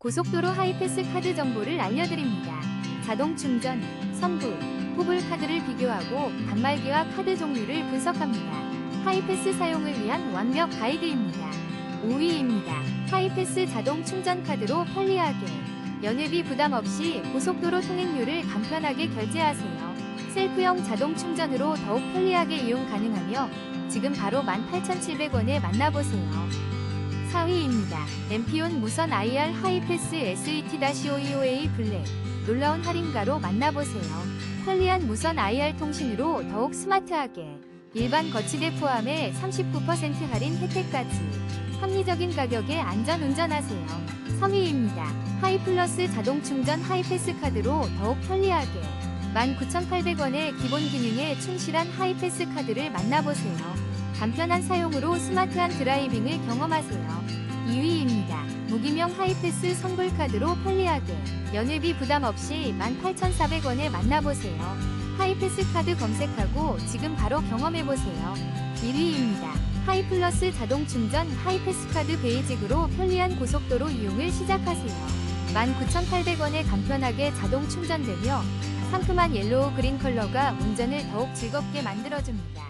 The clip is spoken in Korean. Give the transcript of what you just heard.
고속도로 하이패스 카드 정보를 알려드립니다. 자동 충전, 선불, 후불 카드를 비교하고 단말기와 카드 종류를 분석합니다. 하이패스 사용을 위한 완벽 가이드입니다. 5위입니다. 하이패스 자동 충전 카드로 편리하게 연회비 부담 없이 고속도로 통행료를 간편하게 결제하세요. 셀프형 자동 충전으로 더욱 편리하게 이용 가능하며 지금 바로 18,700원에 만나보세요. 4위입니다. 엠피온 무선 IR 하이패스 SET-5EOA 블랙 놀라운 할인가로 만나보세요. 편리한 무선 IR 통신으로 더욱 스마트하게 일반 거치대 포함해 39% 할인 혜택까지 합리적인 가격에 안전 운전하세요. 3위입니다. 하이플러스 자동 충전 하이패스 카드로 더욱 편리하게 19,800원의 기본 기능에 충실한 하이패스 카드를 만나보세요. 간편한 사용으로 스마트한 드라이빙을 경험하세요. 2위입니다. 무기명 하이패스 선불카드로 편리하게 연회비 부담 없이 18,400원에 만나보세요. 하이패스 카드 검색하고 지금 바로 경험해보세요. 1위입니다. 하이플러스 자동 충전 하이패스 카드 베이직으로 편리한 고속도로 이용을 시작하세요. 19,800원에 간편하게 자동 충전되며 상큼한 옐로우 그린 컬러가 운전을 더욱 즐겁게 만들어줍니다.